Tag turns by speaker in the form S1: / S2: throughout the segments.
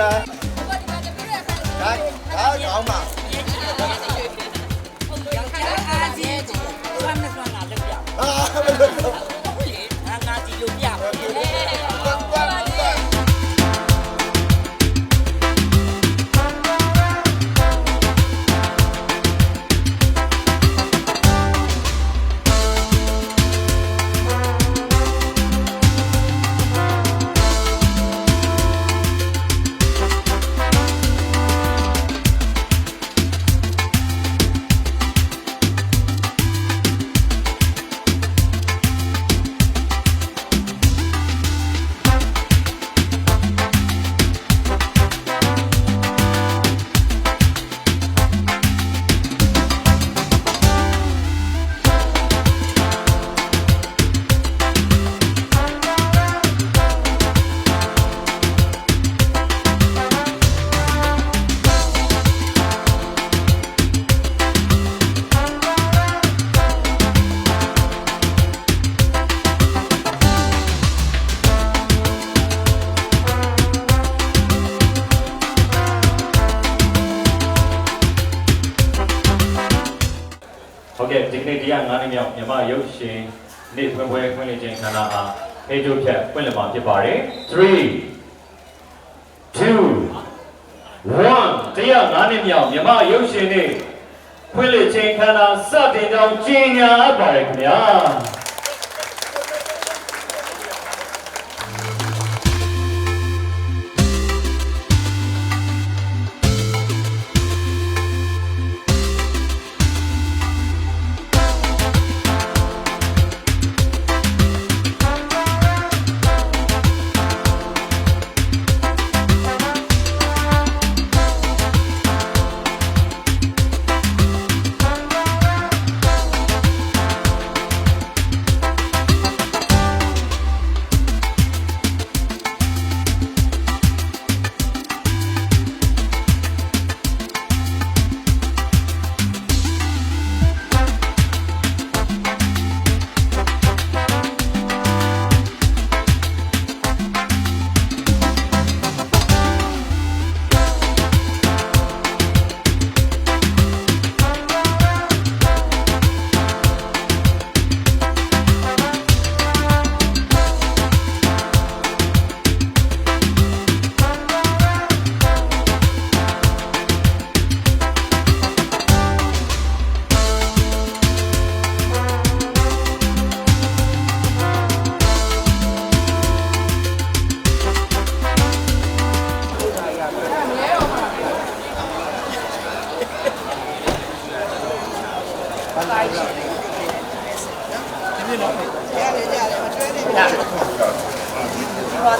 S1: 알아 မြ
S2: မ
S1: ရုပ်ရှင်
S3: နေ့
S4: ဖွင့်ပွဲဖွင့်လှစ်ခြင်းခန္ဓာဟာဖေးကျိုးဖြတ်ဖွင့်လှစ်မှာဖြစ်ပါတယ်3 2 1တရားငါးနှစ်မြောက်မြမရုပ်ရှင်နေ့ဖွင့်လှစ်ခြင်းခန္ဓာစတင်ကြောင်းကြီးညာပါတယ်ခင်ဗျာ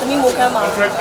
S3: သမီးမိုခမ်း
S4: ပါဟု
S5: တ်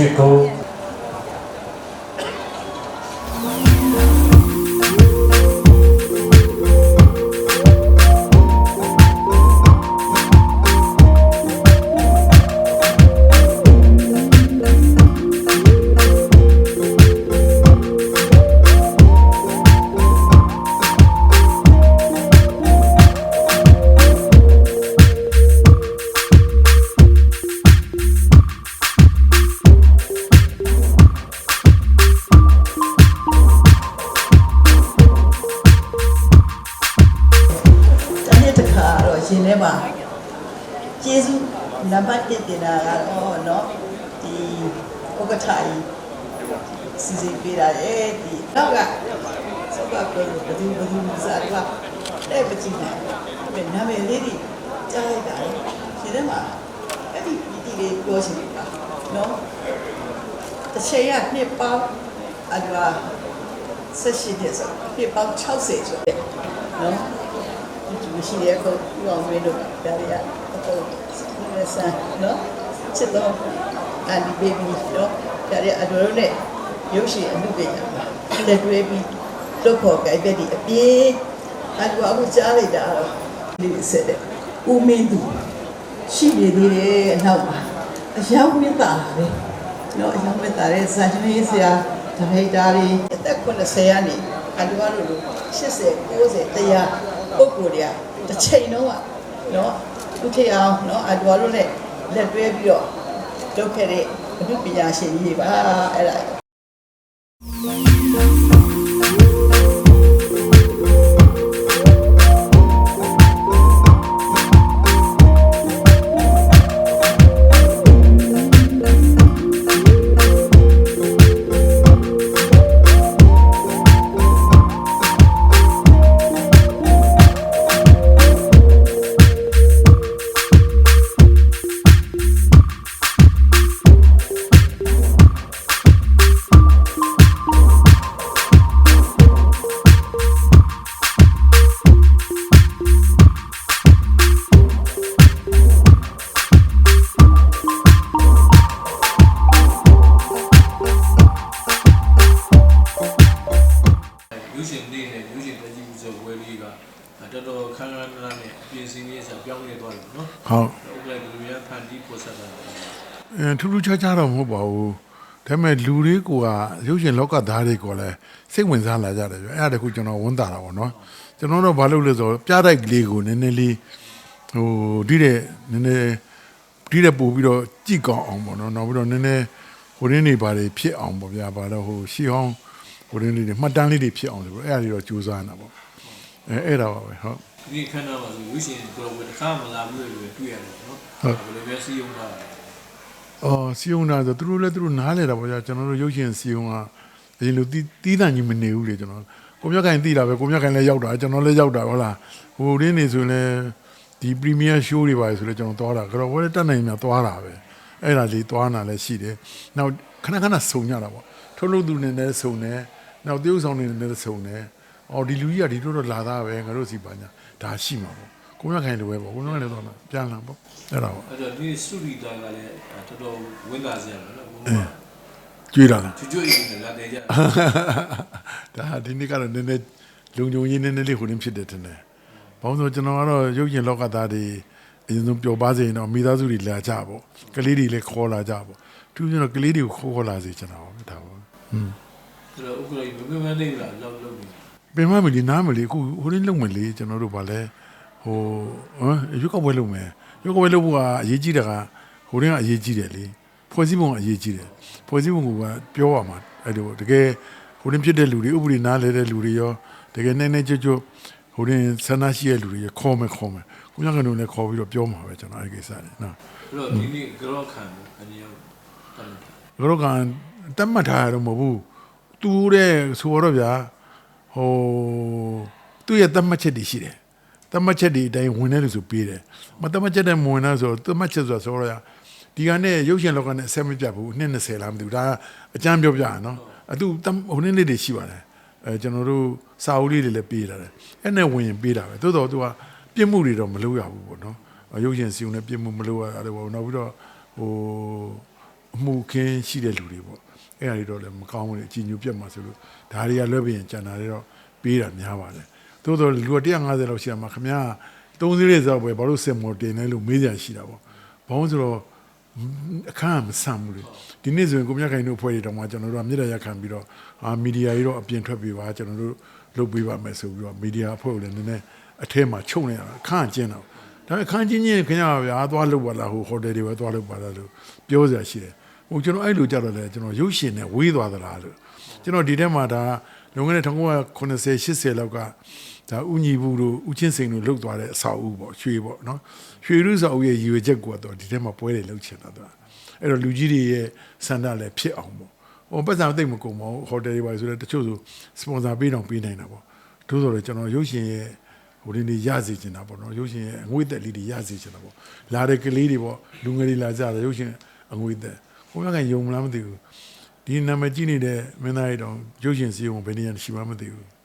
S5: ချိုး တဲ့မကြည့်နိုင်ဘူးနာမည်လေးတွေကြားလိုက်တာရှင်ထဲမှာအဲ့ဒီပီတိလေးပြောချင်တာနော်တစ်ချိန်ကနှစ်ပေါင်းအလွာ78နှစ်ဆိုနှစ်ပေါင်း60ဆိုတဲ့နော်ဒီမရှိရဘူးသူအောင်မင်းတို့ဒါရီအတော့ဆက်ဆန်းနော်ချစ်တော့အန်ဒီဘေဘီနော်ဒါရီအတော်နဲ့ရုပ်ရှင်အမှုပညာလက်တွဲပြီးလုပ်ဖို့ကြိုက်တဲ့အပြည့် အကူအခုကြားလိုက်တာတော့ဒီဆက်တဲ့ဦးမင်းသူရှိနေသေးတယ်အနောက်မှာအယောင်မြတ်တာပဲနော်အယောင်မြတ်တာတဲ့ဇာချမင်းဆရာဒါဟိတာတွေအသက်80ကနေအတူတူလို့80 90တရားပုဂ္ဂိုလ်တွေကတစ်ချိန်လုံးကနော်ဥထေအောင်နော်အတူတူနဲ့လက်တွဲပြီးတော့လုပ်ခဲ့တဲ့အမှုပညာရှင်ကြီးတွေပါအဲ့ဒါ
S6: ထူးထူးခြားခြားတော့မဟုတ်ပါဘူးဒါပေမဲ့လူတွေကရုပ်ရှင်လောကသားတွေကလည်းစိတ်ဝင်စားလာကြတယ်ပြောအဲ့ဒါတခုကျွန်တော်ဝန်တာတာပေါ့နော်ကျွန်တော်တို့ဘာလုပ်လဲဆိုတော့ပြတိုက်ကလေးကိုနည်းနည်းလေးဟိုဒီတဲ့နည်းနည်းဒီတဲ့ပို့ပြီးတော့ကြည့်ကောင်းအောင်ပေါ့နော်နောက်ပြီးတော့နည်းနည်းဟိုရင်းနေပါတွေဖြစ်အောင်ပေါ့ဗျာဘာလို့ဟိုရှီဟောင်းဟိုရင်းလေးတွေမှတ်တမ်းလေးတွေဖြစ်အောင်ဆိုတော့အဲ့ဒါလေးတော့ကြိုးစားနေတာပေါ့အဲအဲ့ဒါပါပဲဟုတ်။
S7: ဒီခန်းသားမှာဆိုရုပ်ရှင်တော်တော်တစ်ခါမလာဘူးလို့တွေ့ရတယ်နော်။ဘယ်လိုပဲစီယုံတာလဲ
S6: အော်စီယုံတာဆိုသူတို့လည်းသူတို့နားလဲတာပေါ့ကြာကျွန်တော်တို့ရုပ်ရှင်စီယုံကအရင်လိုတီးတီးတန်ကြီးမနေဘူးလေကျွန်တော်ကိုမြတ်ခိုင်တီးတာပဲကိုမြတ်ခိုင်လည်းရောက်တာကျွန်တော်လည်းရောက်တာဟုတ်လားဟိုရင်းနေဆိုရင်လည်းဒီပရီမီယာရှိုးတွေပါဆိုလည်းကျွန်တော်သွားတာကတော့ဝယ်တက်နိုင်မြသွားတာပဲအဲ့ဒါလေးသွားနာလည်းရှိတယ်နောက်ခဏခဏစုံကြတာပေါ့ထုတ်လို့သူနေနဲ့စုံတယ်နောက်တရုပ်ဆောင်နေနဲ့စုံတယ်အော်ဒီလူကြီးကဒီလိုတော့လာသားပဲငါတို့စီပါညာဒါရှိမှာပေါ့ ကိုမြတ်ခိုင်လိုပဲပေါ့ကိုမြတ်ခိုင်လည်းသွားတာပြန်လာပေါ့အဲ့ဒါပေါ့။
S7: အဲ့တော့ဒီစတူဒီတာကလည်းတော်တော်ဝင်လာစရာပဲနော်။ဘုံက
S6: ကြွေးတာလား
S7: ချွတ်ချွတ်ရင်းနဲ့လာတယ်ကြ။
S6: ဒါဒီနေ့ကတော့နည်းနည်းလုံုံကြီးနည်းနည်းလေးဟိုရင်းဖြစ်တယ်ထင်တယ်။ဘာလို့လဲဆိုတော့ကျွန်တော်ကတော့ရုပ်ရင်လောကသားတွေအရင်ဆုံးပျော်ပါစေရင်တော့မိသားစုတွေလာကြပေါ့။ကလေးတွေလည်းခေါ်လာကြပေါ့။သူကျွန်တော်ကလေးတွေကိုခေါ်ခေါ်လာစေချင်တာပေါ့ဒါပေါ့။
S7: ဆိုတော့ဥက္ကဋ္ဌကြီးမမမနေလားလောက်လောက်နေ
S6: ပင်မမလီနားမလီအခုဟိုရင်းလုံးမလီကျွန်တော်တို့ဗာလဲ ဟိုဟမ်ရွက်ကောက်ပွဲလုပ်မယ်ရွက်ကောက်ပွဲလုပ်ဖို့ကအရေးကြီးတာကဟိုရင်းကအရေးကြီးတယ်လေဖွဲ့စည်းပုံကအရေးကြီးတယ်ဖွဲ့စည်းပုံကပြောရမှာအဲ့လိုတကယ်ဟိုရင်းဖြစ်တဲ့လူတွေဥပဒေနားလဲတဲ့လူတွေရောတကယ်နိုင်နိုင်ကြွကြွဟိုရင်းဆန္ဒရှိတဲ့လူတွေရောခေါ်မယ်ခေါ်မယ်ကိုမြတ်ကတော့လည်းခေါ်ပြီးတော့ပြောမှာပဲကျွန်တော်အဲ့ဒီကိစ္စလေနော်
S7: အဲ့တော့ဒီနေ့ကြောခံတယ်အနေရောက်တမ်းတာ
S6: ဘယ်တော့ကတတ်မှတ်ထားရတော့မဟုတ်ဘူးသူတဲ့ဆိုတော့ဗျာဟိုသူ့ရဲ့တတ်မှတ်ချက်တွေရှိတယ် တတ်မှတ်ချက်တွေအတိုင်းဝင်တယ်လို့ဆိုပေးတယ်မတတ်မှတ်ချက်တဲ့မဝင်တော့ဆိုတတ်မှတ်ချက်ဆိုဆိုတော့ဒီကနေ့ရုပ်ရှင်လောကနဲ့အဆက်မပြတ်ဘူးနှစ်20လားမသိဘူးဒါအကျမ်းပြောပြရနော်အတူဟိုနေ့လေးတွေရှိပါတယ်အဲကျွန်တော်တို့စာအုပ်လေးတွေလည်းပေးလာတယ်အဲ့နဲ့ဝင်ရင်ပေးတာပဲသို့တော်သူကပြစ်မှုတွေတော့မလုပ်ရဘူးပေါ့နော်ရုပ်ရှင်စီုံနဲ့ပြစ်မှုမလုပ်ရတယ်ပေါ့နောက်ပြီးတော့ဟိုအမှုခင်းရှိတဲ့လူတွေပေါ့အဲ့ဒါတွေတော့လည်းမကောင်းဘူးလေအကြည်ညိုပြတ်မှာဆိုလို့ဒါတွေကလွဲပြီးရင်ကြံတာတွေတော့ပေးတာများပါတယ် သို့တော့လူက150လောက်ရှိတာမှာခမရ30လေးဆိုတော့ပဲဘာလို့စင်မော်တင်လဲလို့မေးကြရှိတာပေါ့ဘာလို့ဆိုတော့အခါမဆန်ဘူးလေဒီနေ့ဆိုရင်ကိုမြတ်ခိုင်တို့ဖွဲ့တွေတောင်မှကျွန်တော်တို့ကမြေတရခံပြီးတော့အာမီဒီယာကြီးတော့အပြင်ထွက်ပြီးပါကျွန်တော်တို့လုပ်ပေးပါမယ်ဆိုပြီးတော့မီဒီယာအဖွဲ့ကိုလည်းနည်းနည်းအထဲမှာချုပ်နေရတာအခါကျင်းတော့ဒါပေမဲ့အခန်းချင်းချင်းခင်ဗျာဗျာသွားလုပ်ပါလားဟိုဟိုတယ်တွေပဲသွားလုပ်ပါလားလို့ပြောစရာရှိတယ်ဟိုကျွန်တော်အဲ့လိုကြတော့လေကျွန်တော်ရုပ်ရှင်နဲ့ဝေးသွားသလားလို့ကျွန်တော်ဒီထဲမှာဒါလွန်ခဲ့တဲ့1980 80လောက်က ဒါဥညီဘူးတို့ဥချင်းစိန်တို့လှုပ်သွားတဲ့အဆောက်အဦပေါ့ရွှေပေါ့နော်ရွှေရုဆောက်အဦရဲ့ရည်ရွယ်ချက်ကတော့ဒီထဲမှာပွဲတွေလှုပ်ချင်တာသူကအဲ့တော့လူကြီးတွေရဲ့စန္ဒလည်းဖြစ်အောင်ပေါ့ဟိုပတ်စံသိမ့်မကုန်ပါဘူးဟိုတယ်တွေပါဆိုတော့တချို့ဆိုစပွန်ဆာပေးတော့ပေးနိုင်တာပေါ့သို့တော်လည်းကျွန်တော်ရုပ်ရှင်ရဲ့ဟိုဒီနေ့ရစေချင်တာပေါ့နော်ရုပ်ရှင်ရဲ့အငွေ့သက်လေးတွေရစေချင်တာပေါ့လာတဲ့ကလေးတွေပေါ့လူငယ်တွေလာကြတယ်ရုပ်ရှင်အငွေ့သက်ဘုရားကယုံမလားမသိဘူးဒီနာမည်ကြီးနေတဲ့မင်းသားကြီးတော့ရုပ်ရှင်စီးုံဘယ်နေရာရှိမှမသိဘူး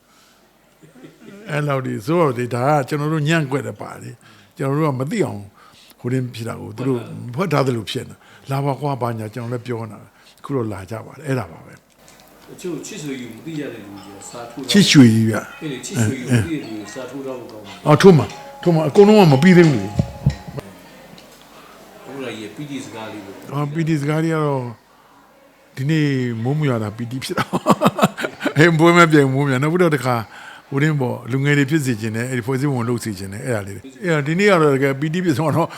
S6: အဲ့လောက်ဒီဆိုတော့ဒီဒါကကျွန်တော်တို့ညံ့ကွက်တယ်ပါလေကျွန်တော်တို့ကမသိအောင်ဟိုတင်ဖြစ်တာကိုသူတို့ဖွက်ထားတယ်လို့ဖြစ်နေတာလာပါကွာဘာညာကျွန်တော်လည်းပြောနေတာခုတော့လာကြပါတယ်အဲ့ဒါပါပဲ
S7: တချို့ချစ်ဆွေယူမသိရတဲ့လူကြီးစာထိုး
S6: ချစ်ရွှေကြီးဗျ
S7: အဲ့ဒီချစ်ဆွေယူမသိတဲ့လူကြီးစာထိုးတော့ကောင်းတယ်
S6: အော်ထုံးမထုံးမအကုန်လုံးကမပြီးသေးဘူးလေ
S7: ဥက္ကဋ္ဌကြီးပီတီစကားလေးကို
S6: အော်ပီတီစကားကြီးကတော့ဒီနေ့မိုးမရတာပီတီဖြစ်တာဟဲ့ဘွေးမပြေမိုးမြနောက်ပြီးတော့တခါ ဟိုတင်းပေါ့လူငယ်တွေဖြစ်စေခြင်းနဲ့အဲ့ဒီဖွဲ့စည်းပုံလုပ်စေခြင်းနဲ့အဲ့ဒါလေးအဲ့ဒါဒီနေ့ကတော့တကယ်ပီတီဖြစ်ဆုံးတော့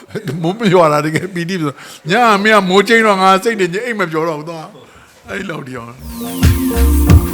S6: မိုးမရတာတကယ်ပီတီဖြစ်ဆုံးညာမင်းကမိုးချင်းတော့ငါစိတ်တွေအိတ်မပြောတော့ဘူးတော့အဲ့လောက်တည်းအောင်